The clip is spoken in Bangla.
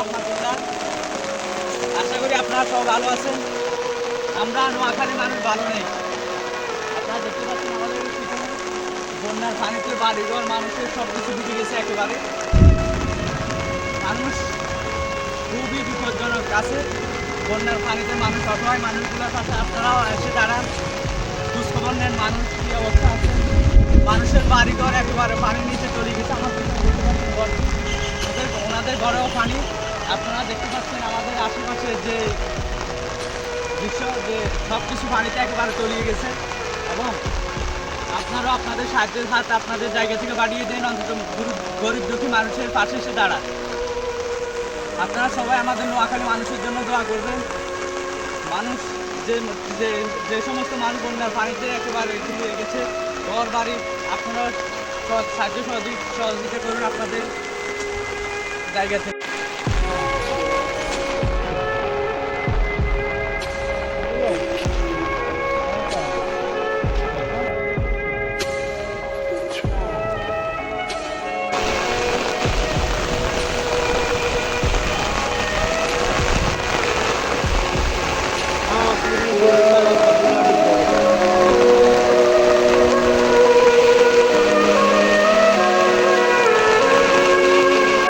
রহমতুল্লাহ। আশা করি আপনারা সব ভালো আছেন। আমরা নোয়াখালী মানুষ ভালো নেই। আপনারা দেখতে পাচ্ছেন আমাদের বন্যার পানিতে বাড়িঘর, মানুষের সব কিছু ডুবে গেছে একেবারে। মানুষ খুবই বিপজ্জনক আছে। বন্যার পানিতে মানুষ অসহায় মানুষগুলোর পাশে আপনারাও এসে দাঁড়ান। খোঁজখবর নেন মানুষ কী অবস্থা আছে। মানুষের বাড়িঘর একেবারে পানির নিচে চলে গেছে। ওদের ওনাদের ঘরেও পানি। আপনারা দেখতে পাচ্ছেন আমাদের আশেপাশে যে দৃশ্য, যে সব কিছু পানিতে একেবারে তলিয়ে গেছে। এবং আপনারাও আপনাদের সাহায্যের হাত আপনাদের জায়গা থেকে বাড়িয়ে দেন, অন্তত গরিব- গরিব দুঃখী মানুষের পাশে এসে দাঁড়ান। আপনারা সবাই আমাদের নোয়াখালী মানুষের জন্য দোয়া করবেন। মানুষ যে যে যে সমস্ত মানুষ বন্যার পানিতে একেবারে ডুবে গেছে, ঘর বাড়ি আপনারা সাহায্য সহযোগি- সহযোগিতা করুন আপনাদের জায়গা থেকে।